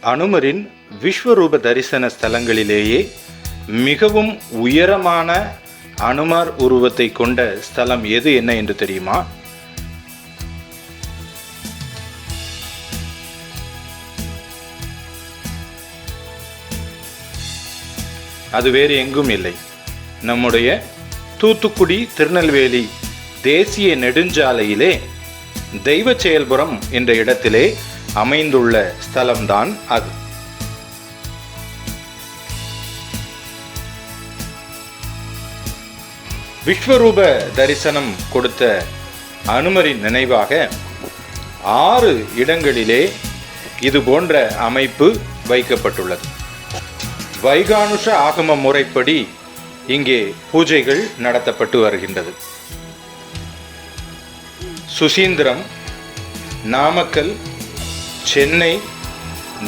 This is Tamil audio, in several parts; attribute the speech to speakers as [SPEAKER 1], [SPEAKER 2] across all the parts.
[SPEAKER 1] அனுமரின் விஸ்வரூப தரிசன ஸ்தலங்களிலேயே மிகவும் உயரமான அனுமார் உருவத்தை கொண்ட ஸ்தலம் எது என்ன என்று தெரியுமா? அது வேறு எங்கும் இல்லை. நம்முடைய தூத்துக்குடி திருநெல்வேலி தேசிய நெடுஞ்சாலையிலே தெய்வ செயல்புரம் என்ற இடத்திலே அமைந்துள்ள ஸ்தலம்தான் அது. விஸ்வரூப தரிசனம் கொடுத்த அனுமரின் நினைவாக ஆறு இடங்களிலே இது போன்ற அமைப்பு வைக்கப்பட்டுள்ளது. வைகானுஷ ஆகம முறைப்படி இங்கே பூஜைகள் நடத்தப்பட்டு வருகின்றது. சுசீந்திரம் நாமக்கல் சென்னை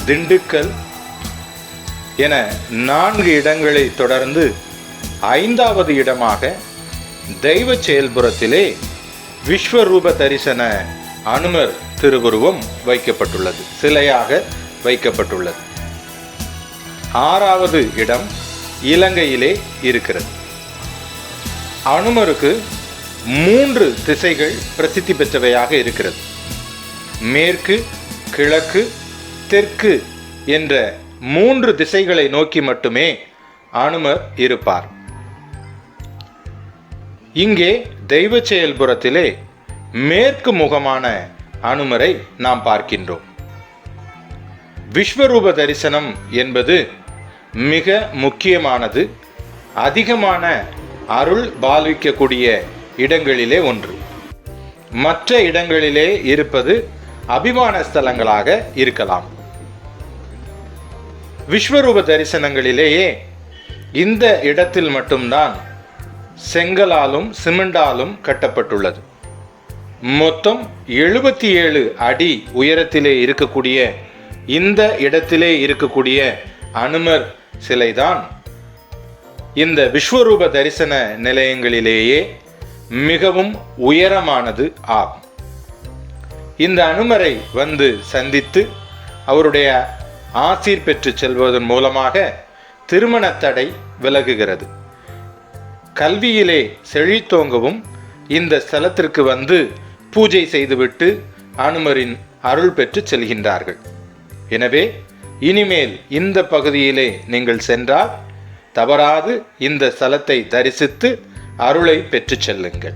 [SPEAKER 1] திண்டுக்கல் என நான்கு இடங்களை தொடர்ந்து ஐந்தாவது இடமாக தெய்வ செயல்புறத்திலே விஸ்வரூப தரிசன அனுமர் திருவுருவம் வைக்கப்பட்டுள்ளது சிலையாக வைக்கப்பட்டுள்ளது. ஆறாவது இடம் இலங்கையிலே இருக்கிறது. அனுமருக்கு மூன்று திசைகள் பிரசித்தி பெற்றவையாக இருக்கிறது. மேற்கு கிழக்கு தெற்கு என்ற மூன்று திசைகளை நோக்கி மட்டுமே அனுமர் இருப்பார். இங்கே தெய்வ செயல்புறத்திலே மேற்கு முகமான அனுமரை நாம் பார்க்கின்றோம். விஸ்வரூப தரிசனம் என்பது மிக முக்கியமானது. அதிகமான அருள் பால்விக்கக்கூடிய இடங்களிலே ஒன்று. மற்ற இடங்களிலே இருப்பது அபிமான ஸ்தலங்களாக இருக்கலாம். விஸ்வரூப தரிசனங்களிலேயே இந்த இடத்தில் மட்டும்தான் செங்கலாலும் சிமெண்டாலும் கட்டப்பட்டுள்ளது. மொத்தம் எழுபத்தி ஏழு அடி உயரத்திலே இருக்கக்கூடிய இந்த இடத்திலே இருக்கக்கூடிய அனுமர் சிலைதான் இந்த விஸ்வரூப தரிசன நிலையங்களிலேயே மிகவும் உயரமானது ஆகும். இந்த அனுமரை வந்து சந்தித்து அவருடைய ஆசீர் பெற்று செல்வதன் மூலமாக திருமண தடை விலகுகிறது. கல்வியிலே செழித்தோங்கவும் இந்த ஸ்தலத்திற்கு வந்து பூஜை செய்துவிட்டு அனுமரின் அருள் பெற்று செல்கின்றார்கள். எனவே இனிமேல் இந்த பகுதியிலே நீங்கள் சென்றால் தவறாது இந்த ஸ்தலத்தை தரிசித்து அருளை பெற்று செல்லுங்கள்.